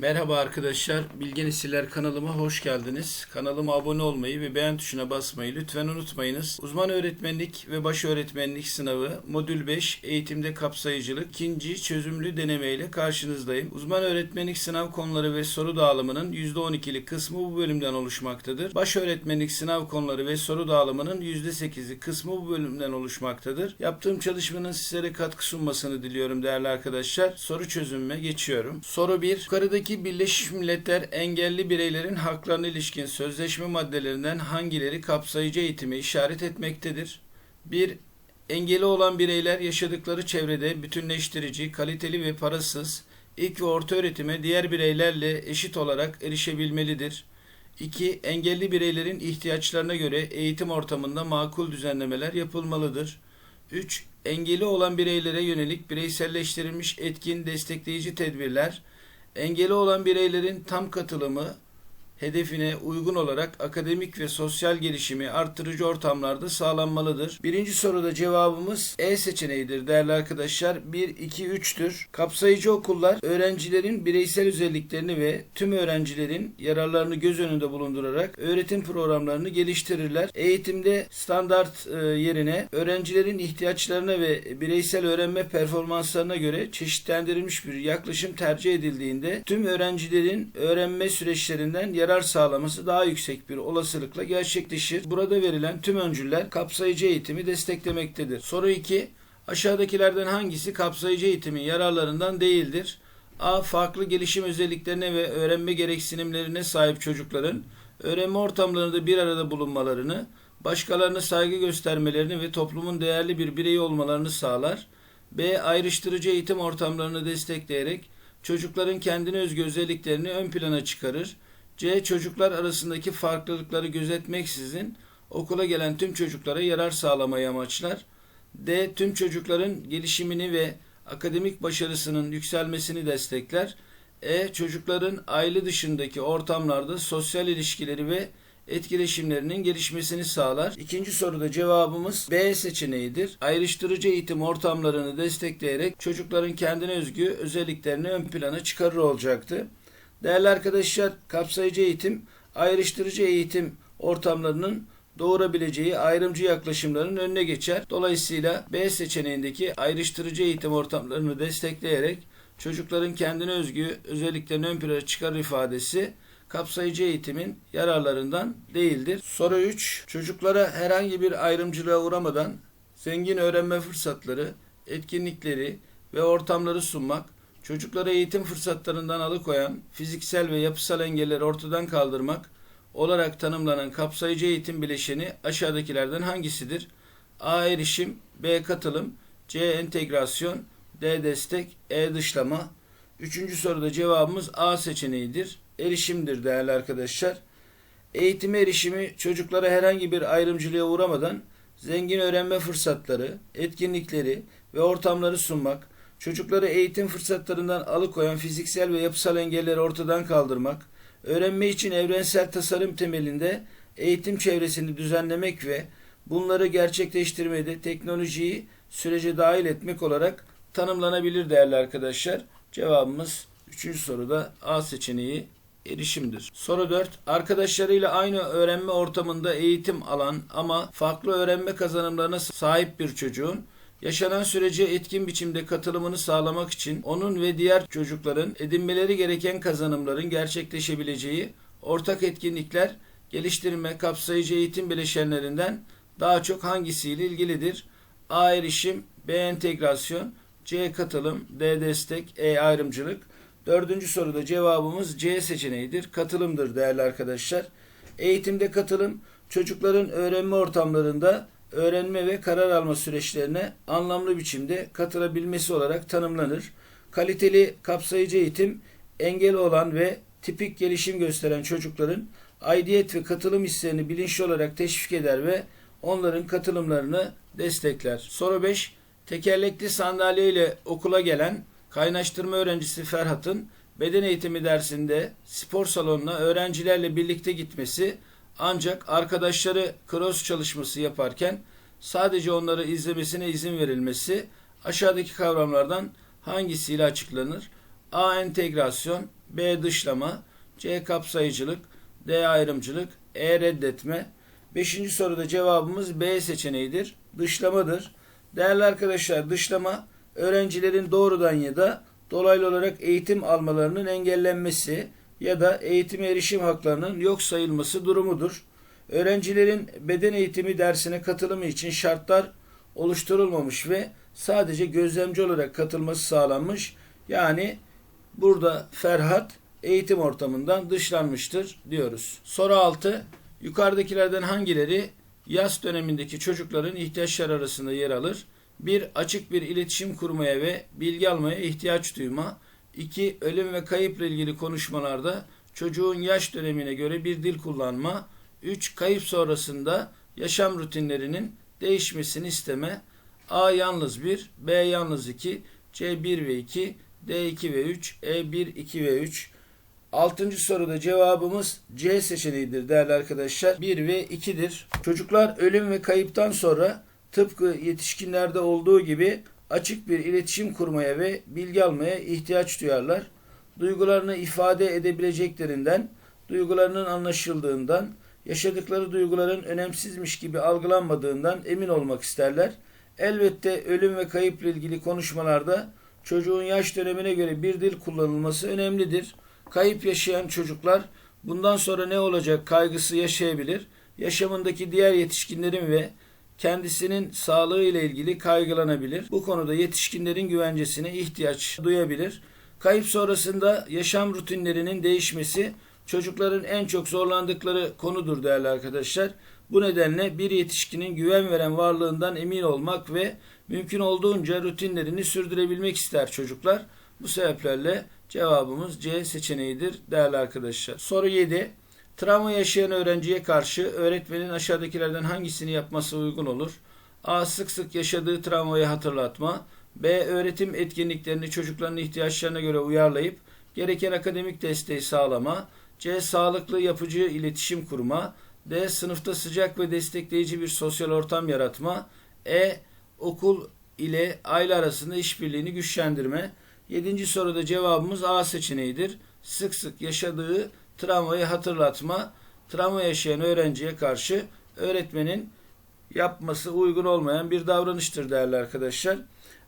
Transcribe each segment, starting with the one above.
Merhaba arkadaşlar, Bilge Nesiller kanalıma hoş geldiniz. Kanalıma abone olmayı ve beğen tuşuna basmayı lütfen unutmayınız. Uzman öğretmenlik ve baş öğretmenlik sınavı modül 5 eğitimde kapsayıcılık ikinci çözümlü deneme ile karşınızdayım. Uzman öğretmenlik sınav konuları ve soru dağılımının %12'lik kısmı bu bölümden oluşmaktadır. Baş öğretmenlik sınav konuları ve soru dağılımının %8'lik kısmı bu bölümden oluşmaktadır. Yaptığım çalışmanın sizlere katkı sunmasını diliyorum değerli arkadaşlar. Soru çözümüme geçiyorum. Soru 1. Yukarıdaki Birleşmiş Milletler engelli bireylerin haklarına ilişkin sözleşme maddelerinden hangileri kapsayıcı eğitimi işaret etmektedir? 1. Engeli olan bireyler yaşadıkları çevrede bütünleştirici, kaliteli ve parasız ilk ve orta öğretime diğer bireylerle eşit olarak erişebilmelidir. 2. Engelli bireylerin ihtiyaçlarına göre eğitim ortamında makul düzenlemeler yapılmalıdır. 3. Engeli olan bireylere yönelik bireyselleştirilmiş etkin destekleyici tedbirler, engeli olan bireylerin tam katılımı hedefine uygun olarak akademik ve sosyal gelişimi arttırıcı ortamlarda sağlanmalıdır. Birinci soruda cevabımız E seçeneğidir değerli arkadaşlar. 1, 2, 3'tür. Kapsayıcı okullar öğrencilerin bireysel özelliklerini ve tüm öğrencilerin yararlarını göz önünde bulundurarak öğretim programlarını geliştirirler. Eğitimde standart e, yerine öğrencilerin ihtiyaçlarına ve bireysel öğrenme performanslarına göre çeşitlendirilmiş bir yaklaşım tercih edildiğinde tüm öğrencilerin öğrenme süreçlerinden yarar sağlaması daha yüksek bir olasılıkla gerçekleşir. Burada verilen tüm öncüller kapsayıcı eğitimi desteklemektedir. Soru 2. Aşağıdakilerden hangisi kapsayıcı eğitimin yararlarından değildir? A. Farklı gelişim özelliklerine ve öğrenme gereksinimlerine sahip çocukların öğrenme ortamlarında bir arada bulunmalarını, başkalarına saygı göstermelerini ve toplumun değerli bir bireyi olmalarını sağlar. B. Ayrıştırıcı eğitim ortamlarını destekleyerek çocukların kendine özgü özelliklerini ön plana çıkarır. C. Çocuklar arasındaki farklılıkları gözetmeksizin okula gelen tüm çocuklara yarar sağlamayı amaçlar. D. Tüm çocukların gelişimini ve akademik başarısının yükselmesini destekler. E. Çocukların aile dışındaki ortamlarda sosyal ilişkileri ve etkileşimlerinin gelişmesini sağlar. İkinci soruda cevabımız B seçeneğidir. Ayrıştırıcı eğitim ortamlarını destekleyerek çocukların kendine özgü özelliklerini ön plana çıkarır olacaktı. Değerli arkadaşlar, kapsayıcı eğitim, ayrıştırıcı eğitim ortamlarının doğurabileceği ayrımcı yaklaşımların önüne geçer. Dolayısıyla B seçeneğindeki ayrıştırıcı eğitim ortamlarını destekleyerek çocukların kendine özgü özelliklerini ön plana çıkarır ifadesi kapsayıcı eğitimin yararlarından değildir. Soru 3. Çocuklara herhangi bir ayrımcılığa uğramadan zengin öğrenme fırsatları, etkinlikleri ve ortamları sunmak, çocuklara eğitim fırsatlarından alıkoyan fiziksel ve yapısal engelleri ortadan kaldırmak olarak tanımlanan kapsayıcı eğitim bileşeni aşağıdakilerden hangisidir? A. Erişim B. Katılım C. Entegrasyon D. Destek E. Dışlama Üçüncü soruda cevabımız A seçeneğidir. Erişimdir değerli arkadaşlar. Eğitime erişimi çocuklara herhangi bir ayrımcılığa uğramadan zengin öğrenme fırsatları, etkinlikleri ve ortamları sunmak, çocukları eğitim fırsatlarından alıkoyan fiziksel ve yapısal engelleri ortadan kaldırmak, öğrenme için evrensel tasarım temelinde eğitim çevresini düzenlemek ve bunları gerçekleştirmede teknolojiyi sürece dahil etmek olarak tanımlanabilir değerli arkadaşlar. Cevabımız 3. soruda A seçeneği erişimdir. Soru 4. Arkadaşlarıyla aynı öğrenme ortamında eğitim alan ama farklı öğrenme kazanımlarına sahip bir çocuğun yaşanan sürece etkin biçimde katılımını sağlamak için onun ve diğer çocukların edinmeleri gereken kazanımların gerçekleşebileceği ortak etkinlikler geliştirme kapsayıcı eğitim bileşenlerinden daha çok hangisiyle ilgilidir? A. Erişim B. Entegrasyon C. Katılım D. Destek E. Ayrımcılık Dördüncü soruda cevabımız C seçeneğidir. Katılımdır değerli arkadaşlar. Eğitimde katılım çocukların öğrenme ortamlarında öğrenme ve karar alma süreçlerine anlamlı biçimde katılabilmesi olarak tanımlanır. Kaliteli kapsayıcı eğitim engel olan ve tipik gelişim gösteren çocukların aidiyet ve katılım hislerini bilinçli olarak teşvik eder ve onların katılımlarını destekler. Soru 5. Tekerlekli sandalye ile okula gelen kaynaştırma öğrencisi Ferhat'ın beden eğitimi dersinde spor salonuna öğrencilerle birlikte gitmesi ancak arkadaşları cross çalışması yaparken sadece onları izlemesine izin verilmesi aşağıdaki kavramlardan hangisiyle açıklanır? A. Entegrasyon B. Dışlama C. Kapsayıcılık D. Ayrımcılık E. Reddetme Beşinci soruda cevabımız B seçeneğidir. Dışlamadır. Değerli arkadaşlar dışlama öğrencilerin doğrudan ya da dolaylı olarak eğitim almalarının engellenmesi ya da eğitime erişim haklarının yok sayılması durumudur. Öğrencilerin beden eğitimi dersine katılımı için şartlar oluşturulmamış ve sadece gözlemci olarak katılması sağlanmış. Yani burada Ferhat eğitim ortamından dışlanmıştır diyoruz. Soru 6. Yukarıdakilerden hangileri yaz dönemindeki çocukların ihtiyaçları arasında yer alır? 1. Açık bir iletişim kurmaya ve bilgi almaya ihtiyaç duyma. 2. Ölüm ve kayıpla ilgili konuşmalarda çocuğun yaş dönemine göre bir dil kullanma. 3. Kayıp sonrasında yaşam rutinlerinin değişmesini isteme. A yalnız 1, B yalnız 2, C 1 ve 2, D 2 ve 3, E 1, 2 ve 3. Altıncı soruda cevabımız C seçeneğidir değerli arkadaşlar. 1 ve 2'dir. Çocuklar ölüm ve kayıptan sonra tıpkı yetişkinlerde olduğu gibi açık bir iletişim kurmaya ve bilgi almaya ihtiyaç duyarlar. Duygularını ifade edebileceklerinden, duygularının anlaşıldığından, yaşadıkları duyguların önemsizmiş gibi algılanmadığından emin olmak isterler. Elbette ölüm ve kayıpla ilgili konuşmalarda çocuğun yaş dönemine göre bir dil kullanılması önemlidir. Kayıp yaşayan çocuklar bundan sonra ne olacak kaygısı yaşayabilir. Yaşamındaki diğer yetişkinlerin ve kendisinin sağlığı ile ilgili kaygılanabilir. Bu konuda yetişkinlerin güvencesine ihtiyaç duyabilir. Kayıp sonrasında yaşam rutinlerinin değişmesi çocukların en çok zorlandıkları konudur değerli arkadaşlar. Bu nedenle bir yetişkinin güven veren varlığından emin olmak ve mümkün olduğunca rutinlerini sürdürebilmek ister çocuklar. Bu sebeplerle cevabımız C seçeneğidir değerli arkadaşlar. Soru 7. Travma yaşayan öğrenciye karşı öğretmenin aşağıdakilerden hangisini yapması uygun olur? A. Sık sık yaşadığı travmayı hatırlatma. B. Öğretim etkinliklerini çocukların ihtiyaçlarına göre uyarlayıp gereken akademik desteği sağlama. C. Sağlıklı yapıcı iletişim kurma. D. Sınıfta sıcak ve destekleyici bir sosyal ortam yaratma. E. Okul ile aile arasında işbirliğini güçlendirme. Yedinci soruda cevabımız A seçeneğidir. Sık sık yaşadığı travmayı hatırlatma, travma yaşayan öğrenciye karşı öğretmenin yapması uygun olmayan bir davranıştır değerli arkadaşlar.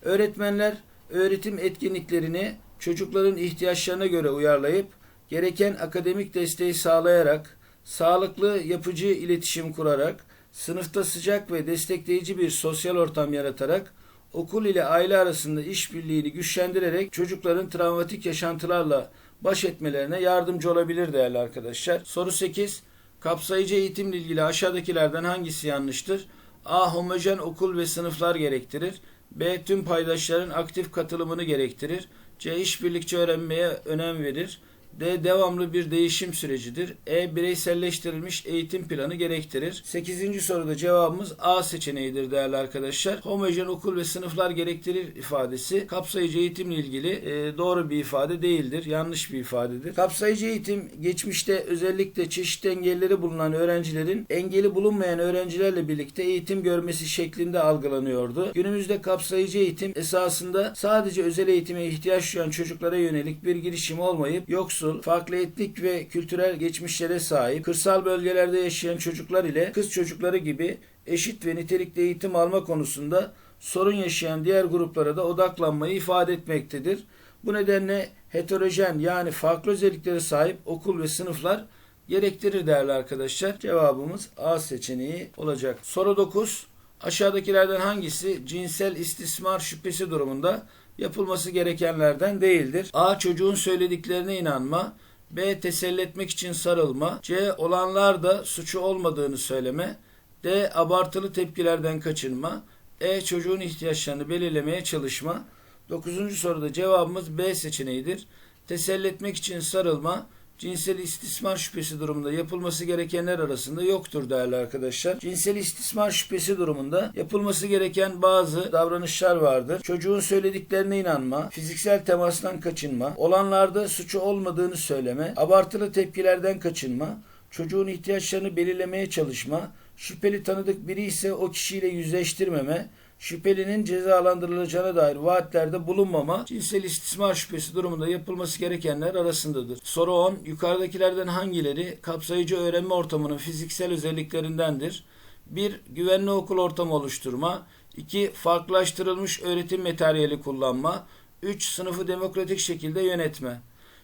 Öğretmenler öğretim etkinliklerini çocukların ihtiyaçlarına göre uyarlayıp gereken akademik desteği sağlayarak, sağlıklı yapıcı iletişim kurarak, sınıfta sıcak ve destekleyici bir sosyal ortam yaratarak okul ile aile arasında işbirliğini güçlendirerek çocukların travmatik yaşantılarla baş etmelerine yardımcı olabilir değerli arkadaşlar. Soru 8. Kapsayıcı eğitimle ilgili aşağıdakilerden hangisi yanlıştır? A. Homojen okul ve sınıflar gerektirir. B. Tüm paydaşların aktif katılımını gerektirir. C. İşbirlikçi öğrenmeye önem verir. D. Devamlı bir değişim sürecidir. E. Bireyselleştirilmiş eğitim planı gerektirir. 8. soruda cevabımız A seçeneğidir değerli arkadaşlar. Homojen okul ve sınıflar gerektirir ifadesi kapsayıcı eğitimle ilgili e, doğru bir ifade değildir. Yanlış bir ifadedir. Kapsayıcı eğitim geçmişte özellikle çeşitli engelleri bulunan öğrencilerin engeli bulunmayan öğrencilerle birlikte eğitim görmesi şeklinde algılanıyordu. Günümüzde kapsayıcı eğitim esasında sadece özel eğitime ihtiyaç duyan çocuklara yönelik bir girişim olmayıp yoksul, farklı etnik ve kültürel geçmişlere sahip, kırsal bölgelerde yaşayan çocuklar ile kız çocukları gibi eşit ve nitelikli eğitim alma konusunda sorun yaşayan diğer gruplara da odaklanmayı ifade etmektedir. Bu nedenle heterojen yani farklı özelliklere sahip okul ve sınıflar gerektirir değerli arkadaşlar. Cevabımız A seçeneği olacak. Soru 9. Aşağıdakilerden hangisi cinsel istismar şüphesi durumunda yapılması gerekenlerden değildir? A. Çocuğun söylediklerine inanma. B. Teselli etmek için sarılma. C. Olanlarda suçu olmadığını söyleme. D. Abartılı tepkilerden kaçınma. E. Çocuğun ihtiyaçlarını belirlemeye çalışma. Dokuzuncu soruda cevabımız B seçeneğidir. Teselli etmek için sarılma, cinsel istismar şüphesi durumunda yapılması gerekenler arasında yoktur değerli arkadaşlar. Cinsel istismar şüphesi durumunda yapılması gereken bazı davranışlar vardır. Çocuğun söylediklerine inanma, fiziksel temastan kaçınma, olanlarda suçu olmadığını söyleme, abartılı tepkilerden kaçınma, çocuğun ihtiyaçlarını belirlemeye çalışma, şüpheli tanıdık biri ise o kişiyle yüzleştirmeme, şüphelinin cezalandırılacağına dair vaatlerde bulunmama, cinsel istismar şüphesi durumunda yapılması gerekenler arasındadır. Soru 10. Yukarıdakilerden hangileri kapsayıcı öğrenme ortamının fiziksel özelliklerindendir? 1. Güvenli okul ortamı oluşturma. 2. Farklılaştırılmış öğretim materyali kullanma. 3. Sınıfı demokratik şekilde yönetme.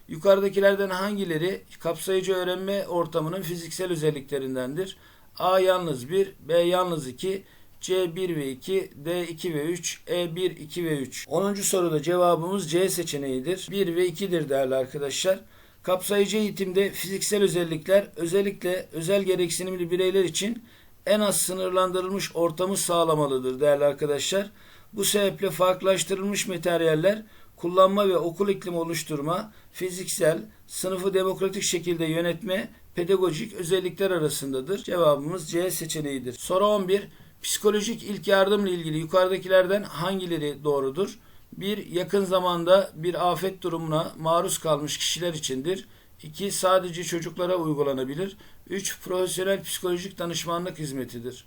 Yukarıdakilerden hangileri kapsayıcı öğrenme ortamının fiziksel özelliklerindendir? A yalnız 1, B yalnız 2, C 1 ve 2, D 2 ve 3, E 1, 2 ve 3. 10. soruda cevabımız C seçeneğidir. 1 ve 2'dir değerli arkadaşlar. Kapsayıcı eğitimde fiziksel özellikler özellikle özel gereksinimli bireyler için en az sınırlandırılmış ortamı sağlamalıdır değerli arkadaşlar. Bu sebeple farklılaştırılmış materyaller kullanma ve okul iklimi oluşturma, fiziksel, sınıfı demokratik şekilde yönetme, pedagojik özellikler arasındadır. Cevabımız C seçeneğidir. Soru 11. Psikolojik ilk yardımla ilgili yukarıdakilerden hangileri doğrudur? 1. Yakın zamanda bir afet durumuna maruz kalmış kişiler içindir. 2. Sadece çocuklara uygulanabilir. 3. Profesyonel psikolojik danışmanlık hizmetidir.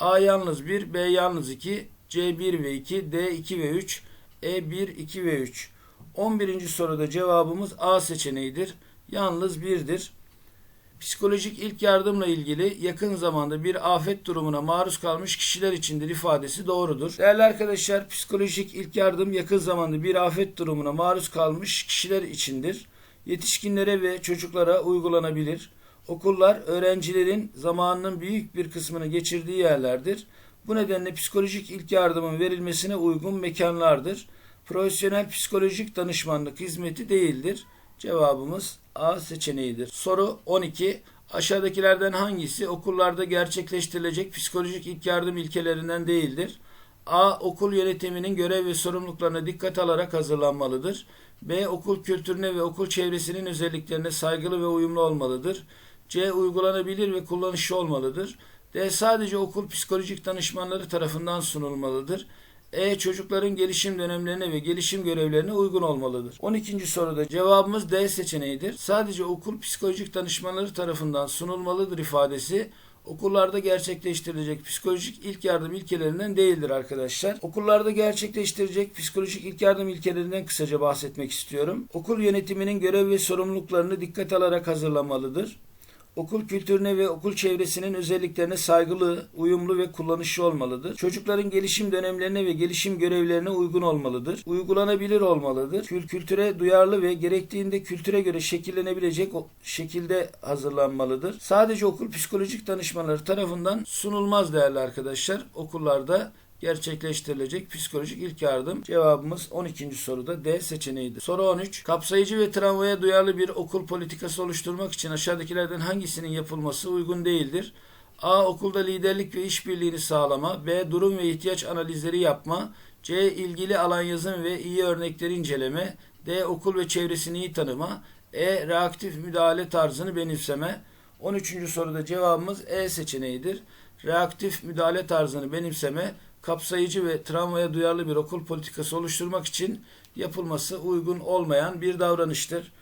A yalnız 1, B yalnız 2, C 1 ve 2, D 2 ve 3, E 1, 2 ve 3. 11. soruda cevabımız A seçeneğidir. Yalnız 1'dir. Psikolojik ilk yardımla ilgili yakın zamanda bir afet durumuna maruz kalmış kişiler içindir ifadesi doğrudur. Değerli arkadaşlar psikolojik ilk yardım yakın zamanda bir afet durumuna maruz kalmış kişiler içindir. Yetişkinlere ve çocuklara uygulanabilir. Okullar öğrencilerin zamanının büyük bir kısmını geçirdiği yerlerdir. Bu nedenle psikolojik ilk yardımın verilmesine uygun mekanlardır. Profesyonel psikolojik danışmanlık hizmeti değildir. Cevabımız A seçeneğidir. Soru 12. Aşağıdakilerden hangisi okullarda gerçekleştirilecek psikolojik ilk yardım ilkelerinden değildir? A. Okul yönetiminin görev ve sorumluluklarına dikkat alarak hazırlanmalıdır. B. Okul kültürüne ve okul çevresinin özelliklerine saygılı ve uyumlu olmalıdır. C. Uygulanabilir ve kullanışlı olmalıdır. D. Sadece okul psikolojik danışmanları tarafından sunulmalıdır. E. Çocukların gelişim dönemlerine ve gelişim görevlerine uygun olmalıdır. 12. soruda cevabımız D seçeneğidir. Sadece okul psikolojik danışmanları tarafından sunulmalıdır ifadesi okullarda gerçekleştirilecek psikolojik ilk yardım ilkelerinden değildir arkadaşlar. Okullarda gerçekleştirecek psikolojik ilk yardım ilkelerinden kısaca bahsetmek istiyorum. Okul yönetiminin görev ve sorumluluklarını dikkat alarak hazırlamalıdır. Okul kültürüne ve okul çevresinin özelliklerine saygılı, uyumlu ve kullanışlı olmalıdır. Çocukların gelişim dönemlerine ve gelişim görevlerine uygun olmalıdır. Uygulanabilir olmalıdır. Kül kültüre duyarlı ve gerektiğinde kültüre göre şekillenebilecek şekilde hazırlanmalıdır. Sadece okul psikolojik danışmanları tarafından sunulmaz değerli arkadaşlar. Okullarda gerçekleştirilecek psikolojik ilk yardım. Cevabımız 12. soruda D seçeneğidir. Soru 13. Kapsayıcı ve travmaya duyarlı bir okul politikası oluşturmak için aşağıdakilerden hangisinin yapılması uygun değildir? A. Okulda liderlik ve işbirliğini sağlama. B. Durum ve ihtiyaç analizleri yapma. C. ilgili alan yazım ve iyi örnekleri inceleme. D. Okul ve çevresini iyi tanıma. E. Reaktif müdahale tarzını benimseme. 13. soruda cevabımız E seçeneğidir. Reaktif müdahale tarzını benimseme kapsayıcı ve travmaya duyarlı bir okul politikası oluşturmak için yapılması uygun olmayan bir davranıştır.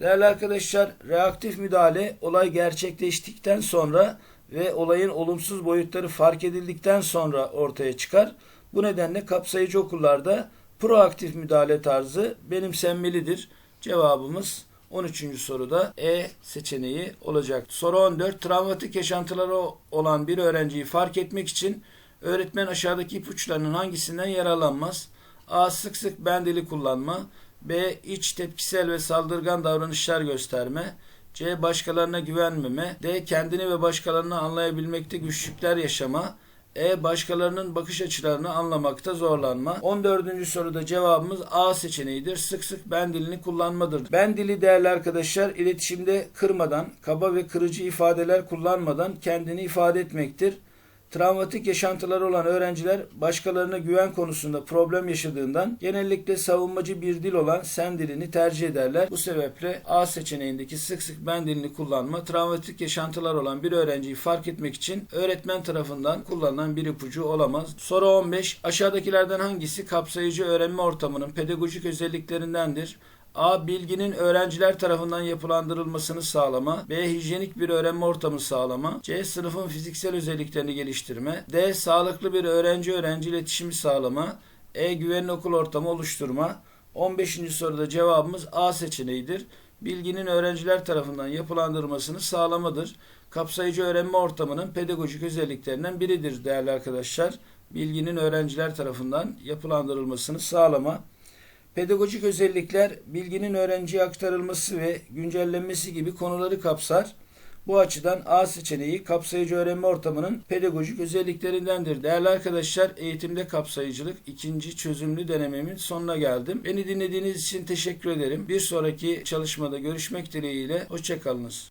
Değerli arkadaşlar, reaktif müdahale olay gerçekleştikten sonra ve olayın olumsuz boyutları fark edildikten sonra ortaya çıkar. Bu nedenle kapsayıcı okullarda proaktif müdahale tarzı benimsenmelidir. Cevabımız 13. soruda E seçeneği olacak. Soru 14. Travmatik yaşantıları olan bir öğrenciyi fark etmek için Öğretmen aşağıdaki ipuçlarının hangisinden yararlanmaz? A. Sık sık ben dili kullanma. B. İç tepkisel ve saldırgan davranışlar gösterme. C. Başkalarına güvenmeme. D. Kendini ve başkalarını anlayabilmekte güçlükler yaşama. E. Başkalarının bakış açılarını anlamakta zorlanma. 14. soruda cevabımız A seçeneğidir. Sık sık ben dilini kullanmadır. Ben dili değerli arkadaşlar iletişimde kırmadan, kaba ve kırıcı ifadeler kullanmadan kendini ifade etmektir. Travmatik yaşantıları olan öğrenciler başkalarına güven konusunda problem yaşadığından genellikle savunmacı bir dil olan sen dilini tercih ederler. Bu sebeple A seçeneğindeki sık sık ben dilini kullanma travmatik yaşantılar olan bir öğrenciyi fark etmek için öğretmen tarafından kullanılan bir ipucu olamaz. Soru 15. Aşağıdakilerden hangisi kapsayıcı öğrenme ortamının pedagojik özelliklerindendir? A. Bilginin öğrenciler tarafından yapılandırılmasını sağlama. B. Hijyenik bir öğrenme ortamı sağlama. C. Sınıfın fiziksel özelliklerini geliştirme. D. Sağlıklı bir öğrenci-öğrenci iletişimi sağlama. E. Güvenli okul ortamı oluşturma. 15. soruda cevabımız A seçeneğidir. Bilginin öğrenciler tarafından yapılandırılmasını sağlamadır. Kapsayıcı öğrenme ortamının pedagojik özelliklerinden biridir değerli arkadaşlar. Bilginin öğrenciler tarafından yapılandırılmasını sağlama. Pedagojik özellikler bilginin öğrenciye aktarılması ve güncellenmesi gibi konuları kapsar. Bu açıdan A seçeneği kapsayıcı öğrenme ortamının pedagojik özelliklerindendir. Değerli arkadaşlar eğitimde kapsayıcılık ikinci çözümlü denememin sonuna geldim. Beni dinlediğiniz için teşekkür ederim. Bir sonraki çalışmada görüşmek dileğiyle. Hoşçakalınız.